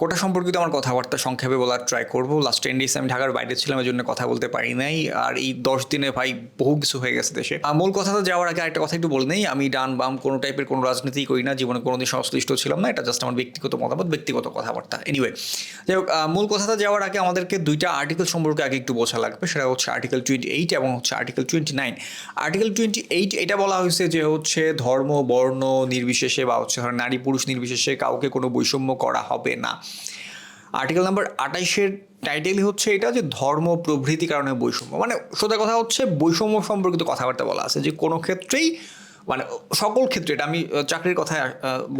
কোটা সম্পর্কিত আমার কথাবার্তা সংক্ষেপে বলার ট্রাই করব। লাস্ট টেন ডেজ আমি ঢাকার বাইরে ছিলাম এই জন্য কথা বলতে পারি নাই। আর এই দশ দিনে ভাই বহু কিছু হয়ে গেছে দেশে। মূল কথাটা যাওয়ার আগে একটা কথা একটু বলে নেই। আমি ডান বাম কোনো টাইপের কোনো রাজনীতি করি না, জীবনে কোনোদিন সংশ্লিষ্ট ছিলাম না, এটা জাস্ট আমার ব্যক্তিগত মতামত, ব্যক্তিগত কথাবার্তা। এনিওয়ে যাই হোক মূল কথাটা যাওয়ার আগে আমাদেরকে দুইটা আর্টিকেল সম্পর্কে আগে একটু বোঝা লাগবে। সেটা হচ্ছে আর্টিকেল টোয়েন্টি এইট এবং হচ্ছে article twenty nine article twenty eight এটা বলা হয়েছে যে হচ্ছে ধর্ম, বর্ণ নির্বিশেষে বা হচ্ছে নারী পুরুষ নির্বিশেষে কাউকে কোনো বৈষম্য করা হবে না। আর্টিকেল নাম্বার আঠাইশের টাইটেলই হচ্ছে এটা যে ধর্ম প্রভৃতি কারণে বৈষম্য। মানে সোজা কথা হচ্ছে বৈষম্য সম্পর্কিত কথাবার্তা বলা আছে যে কোনো ক্ষেত্রেই মানে সকল ক্ষেত্রে, এটা আমি চাকরির কথা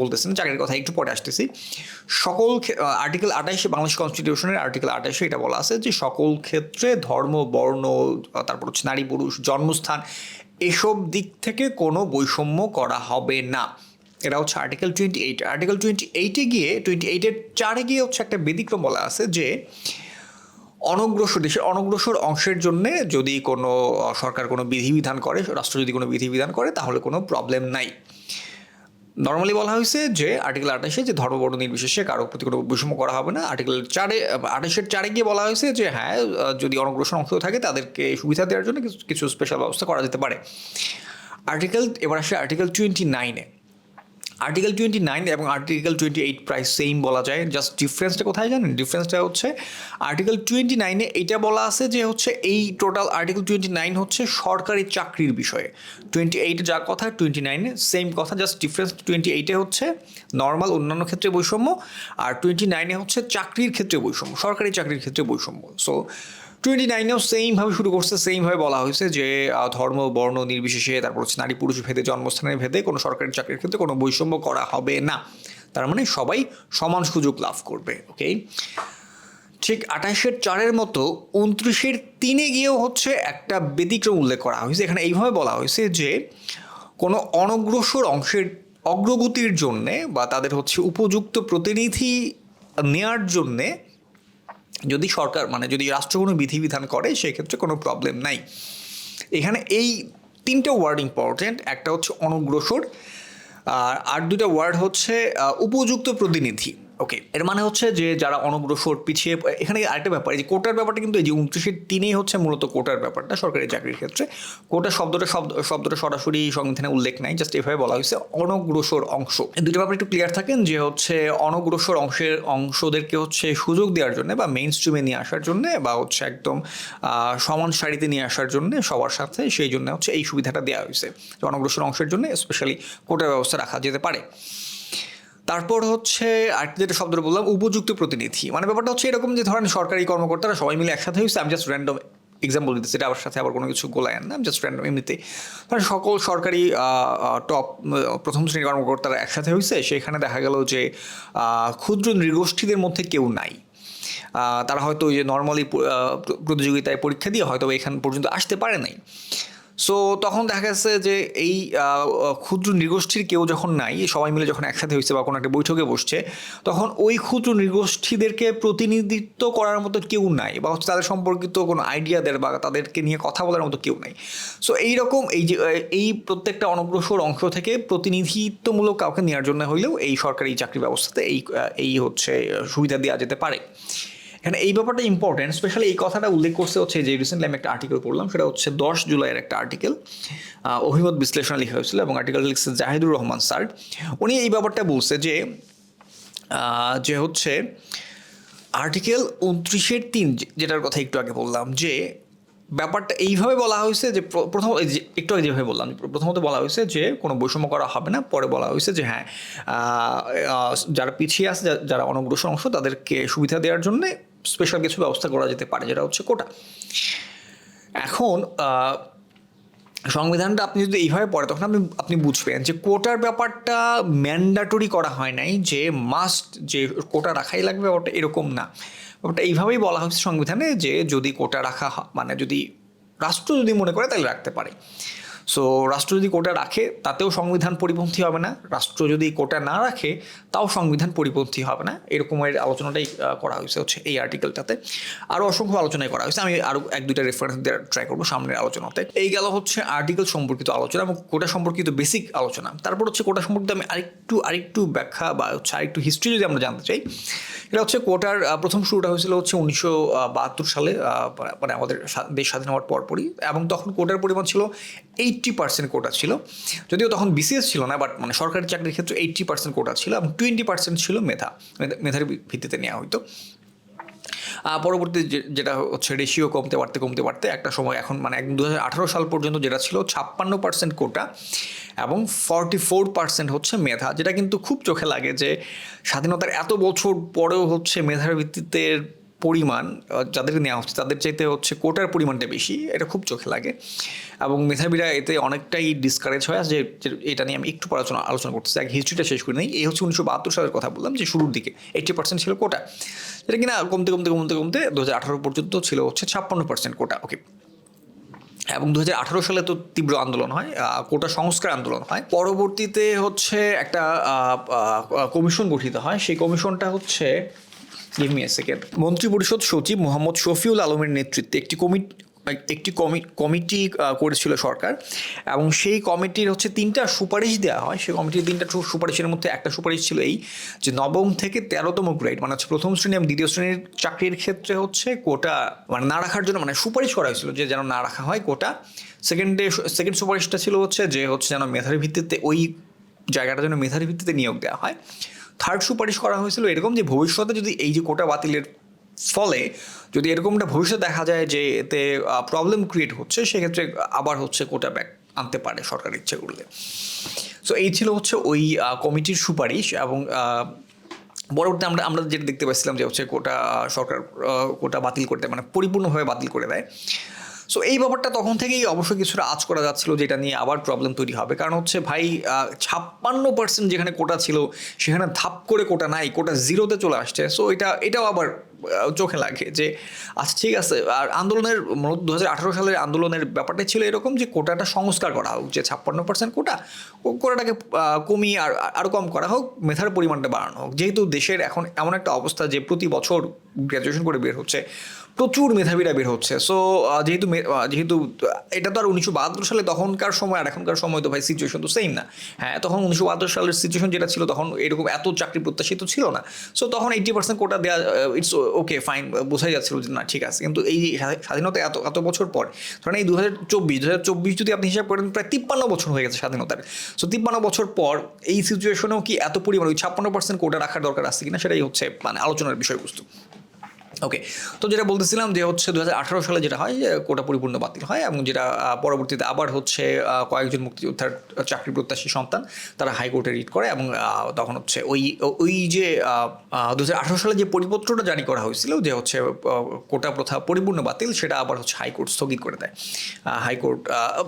বলতেছি না, চাকরির কথা একটু পরে আসতেছি। সকল আর্টিকেল আঠাইশে বাংলাদেশ কনস্টিটিউশনের আর্টিকেল আঠাইশে এটা বলা আছে যে সকল ক্ষেত্রে ধর্ম, বর্ণ তারপর হচ্ছে নারী, পুরুষ, জন্মস্থান, এসব দিক থেকে কোনো বৈষম্য করা হবে না। এটা হচ্ছে article twenty eight article twenty এইটে গিয়ে টোয়েন্টি এইটের চারে গিয়ে হচ্ছে একটা ব্যতিক্রম বলা আছে যে অনগ্রসর দেশের অনগ্রসর অংশের জন্য যদি কোনো সরকার কোনো বিধিবিধান করে, রাষ্ট্র যদি কোনো বিধিবিধান করে, তাহলে কোনো প্রবলেম নাই। নর্মালি বলা হয়েছে যে আর্টিকেল আঠাশে যে ধর্মবর্ণ নির্বিশেষে কারও প্রতি কোনো বৈষম্য করা হবে না। আর্টিকেল চারে, আঠাশের চারে গিয়ে বলা হয়েছে যে হ্যাঁ যদি অনগ্রসর অংশ থাকে, তাদেরকে সুবিধা দেওয়ার জন্য কিছু কিছু স্পেশাল ব্যবস্থা করা যেতে পারে। আর্টিকেল এবার আসে আর্টিকেল টোয়েন্টি নাইনে আর্টিকেল টোয়েন্টি নাইন এবং আর্টিকেল টোয়েন্টি এইট প্রায় সেম বলা যায়। জাস্ট ডিফারেন্সটা কোথায় জানেন? ডিফারেন্সটা হচ্ছে আর্টিকেল টোয়েন্টি নাইনে এইটা বলা আছে যে হচ্ছে এই টোটাল আর্টিকেল টোয়েন্টি নাইন হচ্ছে সরকারি চাকরির বিষয়ে। টোয়েন্টি এইটে যা কথা টোয়েন্টি নাইনে সেম কথা জাস্ট ডিফারেন্স টোয়েন্টি এইটে হচ্ছে নর্মাল অন্যান্য ক্ষেত্রে বৈষম্য আর টোয়েন্টি নাইনে হচ্ছে চাকরির ক্ষেত্রে বৈষম্য, সরকারি চাকরির ক্ষেত্রে বৈষম্য। সো টোয়েন্টি নাইনেও সেমভাবে শুরু করছে সেমভাবে বলা হয়েছে যে ধর্ম, বর্ণ নির্বিশেষে তারপর হচ্ছে নারী পুরুষ ভেদে, জন্মস্থানের ভেদে কোনো সরকারি চাকরির ক্ষেত্রে কোনো বৈষম্য করা হবে না। তার মানে সবাই সমান সুযোগ লাভ করবে ওকে ঠিক আঠাশের চারের মতো উনত্রিশের তিনে গিয়েও হচ্ছে একটা ব্যতিক্রম উল্লেখ করা হয়েছে। এখানে এইভাবে বলা হয়েছে যে, কোনো অনগ্রসর অংশের অগ্রগতির জন্যে বা তাদের হচ্ছে উপযুক্ত প্রতিনিধি নেয়ার জন্যে যদি সরকার মানে যদি রাষ্ট্র কোনো বিধিবিধান করে, সেক্ষেত্রে কোনো প্রবলেম নাই। এখানে এই তিনটে ওয়ার্ড ইম্পর্টেন্ট একটা হচ্ছে অনগ্রসর আর আর দুটা ওয়ার্ড হচ্ছে উপযুক্ত প্রতিনিধি। ওকে এর মানে হচ্ছে যে যারা অনগ্রসর পিছিয়ে, এখানে আরেকটা ব্যাপার, এই যে কোটার ব্যাপারটা কিন্তু এই যে উনত্রিশের তিনেই হচ্ছে মূলত কোটার ব্যাপারটা, সরকারি চাকরির ক্ষেত্রে। কোটা শব্দটা শব্দ, শব্দটা সরাসরি সংবিধানে উল্লেখ নাই জাস্ট এভাবে বলা হয়েছে, অনগ্রসর অংশ। এই দুটো ব্যাপার একটু ক্লিয়ার থাকেন যে হচ্ছে অনগ্রসর অংশের অংশদেরকে হচ্ছে সুযোগ দেওয়ার জন্য বা মেইন স্ট্রিমে নিয়ে আসার জন্য বা হচ্ছে একদম সমান সারিতে নিয়ে আসার জন্য সবার সাথে সেই জন্য হচ্ছে এই সুবিধাটা দেওয়া হয়েছে অনগ্রসর অংশের জন্য স্পেশালি কোটার ব্যবস্থা রাখা যেতে পারে। তারপর হচ্ছে আরেকটা যেটা শব্দটা বললাম, উপযুক্ত প্রতিনিধি। মানে ব্যাপারটা হচ্ছে এরকম যে ধরেন সরকারি কর্মকর্তারা সবাই মিলে একসাথে হয়েছে। আমি জাস্ট র্যান্ডম এক্সাম্পল দিতে সেটা আবার সাথে আবার কোনো কিছু গোলায় না জাস্ট র্যান্ডম এমনিতে। ধরেন সকল সরকারি টপ প্রথম শ্রেণির কর্মকর্তারা একসাথে হয়েছে। সেখানে দেখা গেল যে ক্ষুদ্র নৃগোষ্ঠীদের মধ্যে কেউ নাই। তারা হয়তো ওই যে নর্মালি প্রতিযোগিতায় পরীক্ষা দিয়ে হয়তো এখান পর্যন্ত আসতে পারে নাই। সো তখন দেখা গেছে যে এই ক্ষুদ্র নৃগোষ্ঠীর কেউ যখন নাই, সবাই মিলে যখন একসাথে হয়েছে বা কোনো একটা বৈঠকে বসছে, তখন ওই ক্ষুদ্র নৃগোষ্ঠীদেরকে প্রতিনিধিত্ব করার মতো কেউ নাই বা হচ্ছে তাদের সম্পর্কিত কোনো আইডিয়া দেয় বা তাদেরকে নিয়ে কথা বলার মতো কেউ নাই। সো এইরকম এই যে এই প্রত্যেকটা অনগ্রসর অংশ থেকে প্রতিনিধিত্বমূলক কাউকে নেওয়ার জন্য হইলেও এই সরকারি চাকরি ব্যবস্থাতে এই এই হচ্ছে, সুবিধা দেওয়া যেতে পারে। এখানে এই ব্যাপারটা ইম্পর্টেন্ট স্পেশালি এই কথাটা উল্লেখ করছে হচ্ছে যে রিসেন্টলি আমি একটা আর্টিকেল পড়লাম, সেটা হচ্ছে দশ জুলাইয়ের একটা আর্টিকেল অভিমত বিশ্লেষণ লেখা হয়েছিল এবং আর্টিকেল লিখছে জাহিদুর রহমান স্যার উনি এই ব্যাপারটা বলছে যে যে হচ্ছে আর্টিকেল উনত্রিশের তিন, যেটার কথা একটু আগে বললাম, যে ব্যাপারটা এইভাবে বলা হয়েছে যে প্র- প্রথম একটু আগে যেভাবে বললাম প্রথমত বলা হয়েছে যে কোনো বৈষম্য করা হবে না, পরে বলা হয়েছে যে হ্যাঁ যারা পিছিয়ে আছে যারা অনগ্রসর অংশ, তাদেরকে সুবিধা দেওয়ার জন্য স্পেশাল কিছু ব্যবস্থা করা যেতে পারে, যেটা হচ্ছে কোটা। এখন সংবিধানটা আপনি যদি এইভাবে পড়ে, তখন আপনি আপনি বুঝবেন যে কোটার ব্যাপারটা ম্যান্ডাটরি করা হয় নাই, যে মাস্ট যে কোটা রাখাই লাগবে ব্যাপারটা এরকম না। ব্যাপারটা এইভাবেই বলা হচ্ছে সংবিধানে যে যদি কোটা রাখা মানে যদি রাষ্ট্র যদি মনে করে, তাহলে রাখতে পারে। সো রাষ্ট্র যদি কোটা রাখে, তাতেও সংবিধান পরিপন্থী হবে না। রাষ্ট্র যদি কোটা না রাখে, তাও সংবিধান পরিপন্থী হবে না। এরকমের আলোচনাটাই করা হয়েছে হচ্ছে এই আর্টিকেলটাতে আরও অসংখ্য আলোচনায় করা হয়েছে। আমি আরও এক দুইটা রেফারেন্স দেওয়ার ট্রাই করব সামনের আলোচনাতে। এই গেল হচ্ছে আর্টিকেল সম্পর্কিত আলোচনা এবং কোটা সম্পর্কিত বেসিক আলোচনা। তারপর হচ্ছে কোটা সম্পর্কিত আমি আরেকটু আরেকটু ব্যাখ্যা বা হচ্ছে আরেকটু হিস্ট্রি যদি আমরা জানতে চাই, এটা হচ্ছে কোটার প্রথম শুরুটা হয়েছিল হচ্ছে উনিশশো বাহাত্তর সালে মানে আমাদের দেশ স্বাধীন হওয়ার পরপরই। এবং তখন কোটার পরিমাণ ছিল এইট্টি পার্সেন্ট কোটা ছিল। যদিও তখন বিসিএস ছিল না বাট মানে সরকারি চাকরির ক্ষেত্রে এইট্টি পার্সেন্ট কোটা ছিল এবং টোয়েন্টি পার্সেন্ট ছিল মেধা। মেধা- মেধার ভিত্তিতে নেওয়া হতো পরবর্তী যেটা হচ্ছে রেশিও কমতে বাড়তে কমতে বাড়তে একটা সময় এখন মানে দু হাজার আঠারো সাল পর্যন্ত যেটা ছিল ছাপ্পান্ন পার্সেন্ট কোটা এবং ফর্টি ফোর পার্সেন্ট হচ্ছে মেধা, যেটা কিন্তু খুব চোখে লাগে যে স্বাধীনতার এত বছর পরেও হচ্ছে মেধার ভিত্তিতে পরিমাণ যাদেরকে নেওয়া হচ্ছে, তাদের চাইতে হচ্ছে কোটার পরিমাণটা বেশি, এটা খুব চোখে লাগে। এবং মেধাবীরা এতে অনেকটাই ডিসকারেজ হয়, যে এটা নিয়ে আমি একটু আলোচনা আলোচনা করতেছি। এক হিস্ট্রিটা শেষ করে নিই, এই হচ্ছে উনিশশো বাহাত্তর সালের কথা বললাম, যে শুরুর দিকে। এইট্টি পার্সেন্ট ছিল কোটা। যেটা কিনা কমতে কমতে কমতে কমতে দু হাজার আঠারো পর্যন্ত ছিল হচ্ছে ছাপ্পান্ন পার্সেন্ট কোটা ওকে এবং দু হাজার আঠারো সালে তো তীব্র আন্দোলন হয় কোটা সংস্কার আন্দোলন হয়। পরবর্তীতে হচ্ছে একটা কমিশন গঠিত হয়। সেই কমিশনটা হচ্ছে গিভ মি সেকেন্ড মন্ত্রী পরিষদ সচিব মোহাম্মদ শফিউল আলমের নেতৃত্বে একটি কমিটি একটি কমি- কমিটি করেছিল সরকার। এবং সেই কমিটির হচ্ছে তিনটা সুপারিশ দেওয়া হয়। সেই কমিটির তিনটা সুপারিশের মধ্যে একটা সুপারিশ ছিল এই যে নবম থেকে তেরোতম গ্রেড মানে হচ্ছে প্রথম শ্রেণি এবং দ্বিতীয় শ্রেণির চাকরির ক্ষেত্রে হচ্ছে কোটা মানে না রাখার জন্য মানে সুপারিশ করা হয়েছিল যে যেন না রাখা হয় কোটা। সেকেন্ডে সেকেন্ড সুপারিশটা ছিল হচ্ছে যে হচ্ছে যেন মেধার ভিত্তিতে ওই জায়গাটা যেন মেধার ভিত্তিতে নিয়োগ দেওয়া হয়। থার্ড সুপারিশ করা হয়েছিল এরকম যে ভবিষ্যতে যদি এই যে কোটা বাতিলের ফলে যদি এরকমটা ভবিষ্যতে দেখা যায় যে এতে প্রবলেম ক্রিয়েট হচ্ছে, সেক্ষেত্রে আবার হচ্ছে কোটা ব্যাক আনতে পারে সরকার ইচ্ছে করলে। সো এই ছিল হচ্ছে ওই কমিটির সুপারিশ এবং পরবর্তী আমরা আমরা যেটা দেখতে পাচ্ছিলাম যে হচ্ছে কোটা সরকার কোটা বাতিল করতে মানে পরিপূর্ণভাবে বাতিল করে দেয়। সো এই ব্যাপারটা তখন থেকেই অবশ্যই কিছুটা আজ করা যাচ্ছিল যেটা নিয়ে আবার প্রবলেম তৈরি হবে। কারণ হচ্ছে ভাই ছাপ্পান্ন পার্সেন্ট যেখানে কোটা ছিল, সেখানে ধাপ করে কোটা নাই কোটা জিরোতে চলে আসছে। সো এটা, এটাও আবার চোখে লাগে যে আচ্ছা ঠিক আছে, আর আন্দোলনের দু হাজার আঠারো সালের আন্দোলনের ব্যাপারটা ছিল এরকম যে কোটাটা সংস্কার করা হোক, যে ছাপ্পান্ন পার্সেন্ট কোটা কোটাটাকে কমিয়ে আর আরও কম করা হোক, মেধার পরিমাণটা বাড়ানো হোক। যেহেতু দেশের এখন এমন একটা অবস্থা যে, প্রতি বছর গ্র্যাজুয়েশন করে বের হচ্ছে প্রচুর মেধাবীরা বের হচ্ছে। সো যেহেতু যেহেতু, এটা তো আর উনিশশো বাহাত্তর সালে তখনকার সময়, আর এখনকার সময় তো ভাই সিচুয়েশন তো সেম না। হ্যাঁ তখন উনিশশো বাহাত্তর সালের সিচুয়েশন যেটা ছিল, তখন এরকম এত চাকরি প্রত্যাশিত ছিল না। সো তখন এইটি পার্সেন্ট কোটা দেওয়া ইটস ওকে ফাইন বোঝাই যাচ্ছিল যে না, ঠিক আছে। কিন্তু এই স্বাধীনতা এত এত বছর পর, ধরেন এই দু হাজার চব্বিশ দু হাজার চব্বিশ যদি আপনি হিসাব করেন, প্রায় তিপ্পান্ন বছর হয়ে গেছে স্বাধীনতার। সো তিপ্পান্ন বছর পর এই সিচুয়েশনেও কি এত পরিমাণ ওই ছাপ্পান্ন পার্সেন্ট কোটা রাখার দরকার আছে কিনা, সেটাই হচ্ছে মানে আলোচনার বিষয়বস্তু। ওকে তো যেটা বলতেছিলাম যে হচ্ছে দু হাজার আঠেরো সালে যেটা হয় কোটা পরিপূর্ণ বাতিল হয় এবং যেটা পরবর্তীতে আবার হচ্ছে কয়েকজন মুক্তিযোদ্ধার চাকরি প্রত্যাশী সন্তান তারা হাইকোর্টে রিট করে এবং তখন হচ্ছে ওই ওই যে দু হাজার আঠেরো সালে যে পরিপত্রটা জারি করা হয়েছিল যে হচ্ছে কোটা প্রথা পরিপূর্ণ বাতিল, সেটা আবার হচ্ছে হাইকোর্ট স্থগিত করে দেয়। হাইকোর্ট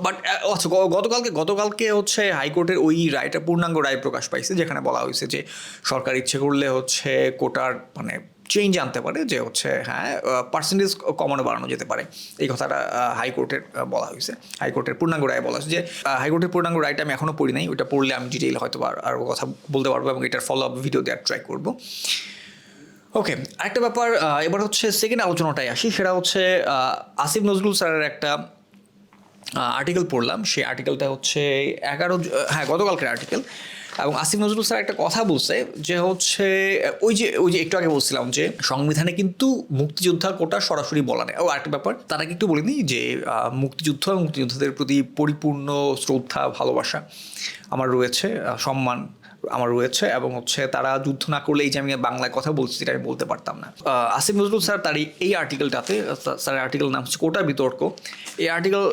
বাট আচ্ছা গতকালকে গতকালকে হচ্ছে হাইকোর্টের ওই রায়টা, পূর্ণাঙ্গ রায় প্রকাশ পাইছে, যেখানে বলা হয়েছে যে সরকার ইচ্ছে করলে হচ্ছে কোটার মানে চেঞ্জ আনতে পারে যে হচ্ছে হ্যাঁ পার্সেন্টেজ কমানো বাড়ানো যেতে পারে। এই কথাটা হাইকোর্টের বলা হয়েছে। হাইকোর্টের পূর্ণাঙ্গ রায় বলা হয়েছে যে হাইকোর্টের পূর্ণাঙ্গ রায়টা আমি এখনও পড়ি নাই। ওইটা পড়লে আমি ডিটেইল হয়তো আর আরও কথা বলতে পারব এবং এটার ফলো আপ ভিডিও দেওয়ার ট্রাই করব। ওকে আরেকটা ব্যাপার এবার হচ্ছে সেকেন্ড আলোচনাটায় আসি। সেটা হচ্ছে আসিফ নজরুল স্যারের একটা আর্টিকেল পড়লাম। সেই আর্টিকেলটা হচ্ছে এগারো হ্যাঁ গতকালকের আর্টিকেল এবং আসিফ নজরুল স্যার একটা কথা বলছে যে হচ্ছে, ওই যে ওই যে একটু আগে বলছিলাম যে সংবিধানে কিন্তু মুক্তিযোদ্ধা কোটা সরাসরি বলা নেই। ও আরেকটা ব্যাপার, তার আগে একটু বলে নিই যে মুক্তিযুদ্ধ এবং মুক্তিযোদ্ধাদের প্রতি পরিপূর্ণ শ্রদ্ধা, ভালোবাসা আমার রয়েছে সম্মান আমার রয়েছে এবং হচ্ছে তারা যুদ্ধ না করলে এই যে আমি বাংলায় কথা বলছি সেটা আমি বলতে পারতাম না। আসিফ নজরুল স্যার তার এই আর্টিকেলটাতে স্যার আর্টিকেল নাম হচ্ছে কোটা বিতর্ক। এই আর্টিকেল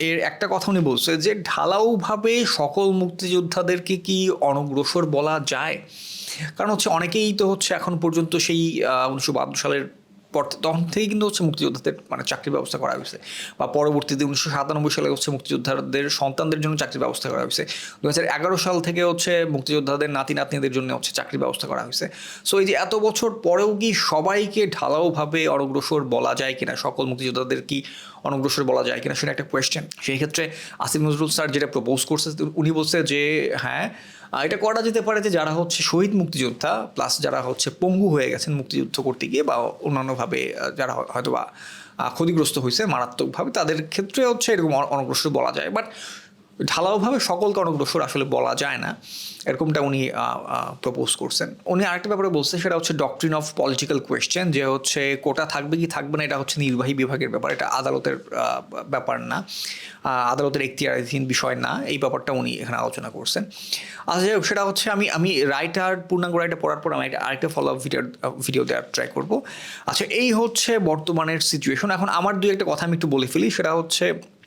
এর একটা কথা উনি বলছে যে ঢালাওভাবে সকল মুক্তিযোদ্ধাদেরকে কি অনগ্রসর বলা যায়? কারণ হচ্ছে অনেকেই তো হচ্ছে এখন পর্যন্ত সেই উনিশশো বাহাত্তর সালের পর তখন থেকেই কিন্তু হচ্ছে মুক্তিযোদ্ধাদের মানে চাকরির ব্যবস্থা করা হয়েছে। বা পরবর্তীতে উনিশশো সাতানব্বই সালে হচ্ছে মুক্তিযোদ্ধাদের সন্তানদের জন্য চাকরির ব্যবস্থা করা হয়েছে। দু হাজার এগারো সাল থেকে হচ্ছে মুক্তিযোদ্ধাদের নাতি নাতনিদের জন্য হচ্ছে চাকরির ব্যবস্থা করা হয়েছে। সো এই যে এত বছর পরেও কি সবাইকে ঢালাওভাবে অনগ্রসর বলা যায় কিনা? সকল মুক্তিযোদ্ধাদের কি অনগ্রসর বলা যায় কিনা? সেটা একটা কোয়েশ্চেন সেই ক্ষেত্রে আসিফ নজরুল স্যার যেটা প্রপোজ করছে, উনি বলছে যে হ্যাঁ এটা করা যেতে পারে যে যারা হচ্ছে শহীদ মুক্তিযোদ্ধা প্লাস যারা হচ্ছে পঙ্গু হয়ে গেছেন মুক্তিযুদ্ধ করতে গিয়ে বা অন্যান্যভাবে যারা হয়- হয়তো বা ক্ষতিগ্রস্ত হয়েছে মারাত্মকভাবে, তাদের ক্ষেত্রে হচ্ছে এরকম অন- অনগ্রসর বলা যায়। বাট ঢালাওভাবে সকলকে অনগ্রসর আসলে বলা যায় না। এরকমটা উনি প্রপোজ করছেন। উনি আরেকটা ব্যাপারে বলছে সেটা হচ্ছে ডক্ট্রিন অফ পলিটিক্যাল কোয়েশ্চেন যে হচ্ছে কোটা থাকবে কি থাকবে না, এটা হচ্ছে নির্বাহী বিভাগের ব্যাপার, এটা আদালতের ব্যাপার না। আদালতের এখতিয়ারাধীন বিষয় না, এই ব্যাপারটা উনি এখানে আলোচনা করছেন। আচ্ছা যাই সেটা হচ্ছে আমি আমি রাইটার পূর্ণাঙ্গ রাইটার পড়ার পর আমি একটা, আরেকটা ফলো আপ ভিডিও ভিডিও দেওয়ার ট্রাই করব। আচ্ছা এই হচ্ছে বর্তমানের সিচুয়েশন এখন আমার দুই একটা কথা আমি একটু বলে ফেলি, সেটা হচ্ছে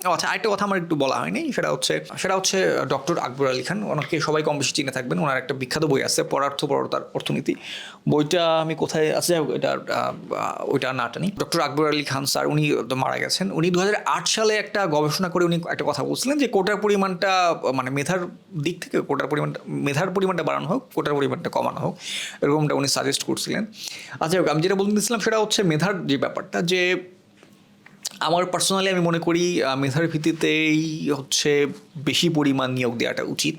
ও আচ্ছা আরেকটা কথা আমার একটু বলা হয়নি, সেটা হচ্ছে সেটা হচ্ছে ডক্টর আকবর আলী খান, ওনাকে সবাই কম বেশি চিনে থাকবেন, ওনার একটা বিখ্যাত বই আছে পরার্থ পরতার অর্থনীতি। বইটা আমি কোথায় আছে এটা ওইটা না টানি। ডক্টর আকবর আলী খান স্যার, উনি মারা গেছেন। উনি দু হাজার আট সালে একটা গবেষণা করে উনি একটা কথা বলছিলেন যে, কোটার পরিমাণটা মানে মেধার দিক থেকে কোটার পরিমাণটা, মেধার পরিমাণটা বাড়ানো হোক, কোটার পরিমাণটা কমানো হোক, এরকমটা উনি সাজেস্ট করছিলেন। আচ্ছা আমি যেটা বলতে দিচ্ছিলাম সেটা হচ্ছে মেধার যে ব্যাপারটা, যে আমার পার্সোনালি আমি মনে করি মেধার ভিত্তিতেই হচ্ছে বেশি পরিমাণ নিয়োগ দেওয়াটা উচিত।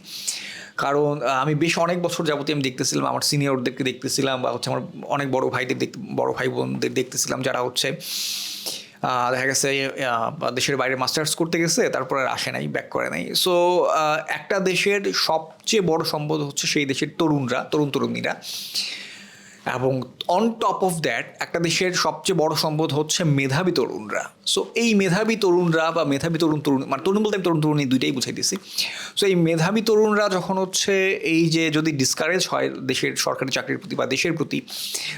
কারণ আমি বেশ অনেক বছর যাবতীয় আমি দেখতেছিলাম, আমার সিনিয়রদেরকে দেখতেছিলাম বা হচ্ছে আমার অনেক বড় ভাইদের দেখতে, বড় ভাই বোনদের দেখতেছিলাম যারা হচ্ছে দেখা গেছে দেশের বাইরে মাস্টার্স করতে গেছে, তারপর আর আসে নাই ব্যাক করে নাই। সো একটা দেশের সবচেয়ে বড় সম্পদ হচ্ছে সেই দেশের তরুণরা তরুণ তরুণীরা এবং অন টপ অফ দ্যাট একটা দেশের সবচেয়ে বড় সম্পদ হচ্ছে মেধাবী তরুণরা। সো এই মেধাবী তরুণরা বা মেধাবী তরুণ তরুণ মানে তরুণ বলতে আমি তরুণ তরুণী দুইটাই বুঝাইতেছি সো এই মেধাবী তরুণরা যখন হচ্ছে এই যে যদি ডিসকারেজ হয় দেশের সরকারি চাকরির প্রতি বা দেশের প্রতি,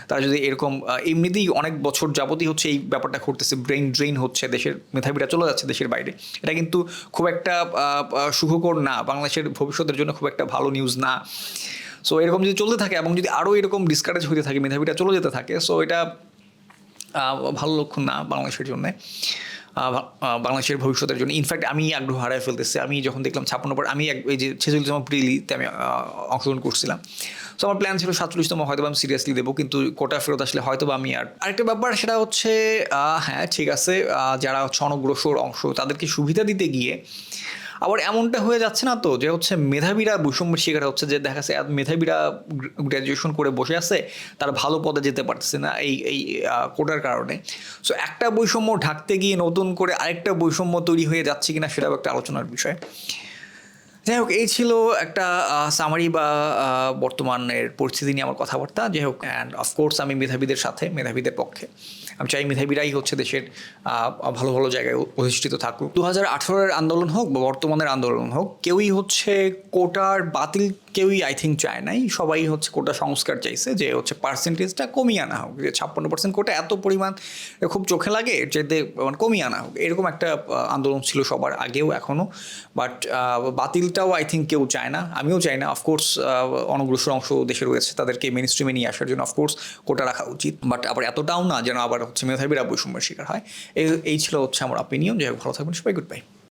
তারা যদি এরকম এমনিতেই অনেক বছর যাবতই হচ্ছে এই ব্যাপারটা ঘটতেছে ব্রেন ড্রেন হচ্ছে দেশের মেধাবীরা চলে যাচ্ছে দেশের বাইরে। এটা কিন্তু খুব একটা সুখকর না, বাংলাদেশের ভবিষ্যতের জন্য খুব একটা ভালো নিউজ না। সো এরকম যদি চলতে থাকে এবং যদি আরও এরকম ডিসকারেজ হতে থাকে মেধাবীটা চলে যেতে থাকে সো এটা ভালো লক্ষণ না বাংলাদেশের জন্যে। বাংলাদেশের ভবিষ্যতের জন্য। ইনফ্যাক্ট আমি আগ্রহ হারায় ফেলতেছি। আমি যখন দেখলাম ছাপ্পান্ন পর, আমি এই যে ছেচল্লিশতম প্রিলিতে আমি অংশগ্রহণ করছিলাম। সো আমার প্ল্যান ছিল সাতচল্লিশতম হয়তো আমি সিরিয়াসলি দেবো, কিন্তু কোটা ফেরত আসলে হয়তো বা আমি আর, আরেকটা ব্যাপার সেটা হচ্ছে হ্যাঁ ঠিক আছে যারা হচ্ছে অনগ্রসর অংশ, তাদেরকে সুবিধা দিতে গিয়ে আবার এমনটা হয়ে যাচ্ছে না তো যে হচ্ছে মেধাবীরা বৈষম্যের শিকার হচ্ছে, যে দেখা যাচ্ছে মেধাবীরা গ্র্যাজুয়েশন করে বসে আছে, তারা ভালো পদে যেতে পারতেছে না এই এই কোটার কারণে। সো একটা বৈষম্য ঢাকতে গিয়ে নতুন করে আরেকটা বৈষম্য তৈরি হয়ে যাচ্ছে কিনা সেটাও একটা আলোচনার বিষয়। যাই হোক, এই ছিল একটা সামারি বা বর্তমানের পরিস্থিতি নিয়ে আমার কথাবার্তা। যাই হোক অ্যান্ড অফকোর্স আমি মেধাবীদের সাথে, মেধাবীদের পক্ষে। আমি চাই মেধাবীরাই হচ্ছে দেশের ভালো ভালো জায়গায় প্রতিষ্ঠিত থাকুক। দু হাজার আন্দোলন হোক বা বর্তমানের আন্দোলন হোক, কেউই হচ্ছে কোটার বাতিল কেউই আই থিঙ্ক চায় নাই। সবাই হচ্ছে কোটা সংস্কার চাইছে যে হচ্ছে পার্সেন্টেজটা কমিয়ে আনা হোক, যে ছাপ্পান্ন পার্সেন্ট কোটা এত পরিমাণ খুব চোখে লাগে যেতে মানে কমিয়ে আনা হোক। এরকম একটা আন্দোলন ছিল সবার আগেও, এখনও। বাট বাতিলটাও আই থিঙ্ক কেউ চায় না। আমিও চাই না। অফকোর্স অনগ্রসর অংশ দেশে রয়েছে। তাদেরকে মেন স্ট্রিমে নিয়ে আসার জন্য অফকোর্স কোটা রাখা উচিত। বাট আবার এতটাও না যেন আবার হচ্ছে মেধাবীরা বৈষম্যের শিকার হয়। এই এই ছিল হচ্ছে আমার অপিনিয়ন যাই হোক, ভালো থাকবেন, সবাই গুড বাই